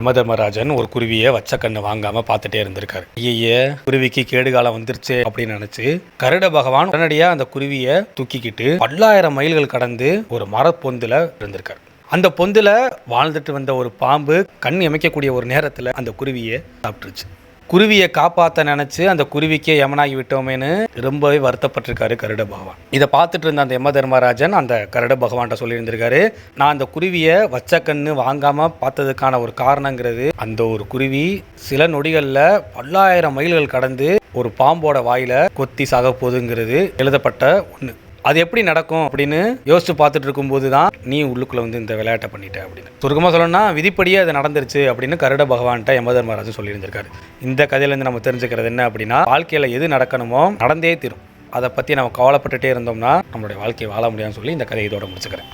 யமதர்மராஜன் ஒரு குருவியை வச்ச கண்ணு வாங்காம பார்த்துட்டே இருந்திருக்காரு. ஐய குருவிக்கு கேடுகாலம் வந்துருச்சு அப்படின்னு நினைச்சு கருட பகவான் உடனடியா அந்த குருவியை தூக்கிக்கிட்டு பல்லாயிரம் மைல்கள் கடந்து ஒரு மரப்பொந்துல இருந்திருக்காரு. அந்த பொந்துல வாழ்ந்துட்டு வந்த ஒரு பாம்பு கண் இமைக்கக்கூடிய ஒரு நேரத்துல அந்த குருவியை சாப்பிட்டுருச்சு. குருவியை காப்பாற்ற நினச்சி அந்த குருவிக்கே யமனாகி விட்டோமேன்னு ரொம்பவே வருத்தப்பட்டிருக்காரு கருட பகவான். இதை பார்த்துட்டு இருந்த அந்த யம தர்மராஜன் அந்த கருட பகவான்கிட்ட சொல்லியிருந்திருக்காரு நான் அந்த குருவியை வச்ச கண்ணு வாங்காமல் பார்த்ததுக்கான ஒரு காரணங்கிறது அந்த ஒரு குருவி சில நொடிகளில் பல்லாயிரம் மைல்கள் கடந்து ஒரு பாம்போட வாயில கொத்தி சாக போகுதுங்கிறது எழுதப்பட்ட ஒன்று அது எப்படி நடக்கும் அப்படின்னு யோசிச்சு பார்த்துட்டு இருக்கும்போது தான் நீ உள்ளுக்குள்ள வந்து இந்த விளையாட்டை பண்ணிட்ட அப்படின்னு. சுருக்கமாக சொல்லணும்னா விதிப்படியே அது நடந்துருச்சு அப்படின்னு கருட பகவான்கிட்ட யமதர்மராஜன் சொல்லியிருந்திருக்காரு. இந்த கதையிலேருந்து நம்ம தெரிஞ்சுக்கிறது என்ன அப்படின்னா வாழ்க்கையில் எது நடக்கணுமோ நடந்தே தீரும். அதை பற்றி நம்ம கவலைப்பட்டுட்டே இருந்தோம்னா நம்மளுடைய வாழ்க்கையை வாழ முடியாதுன்னு சொல்லி இந்த கதையை இதோட முடிச்சுக்கிறேன்.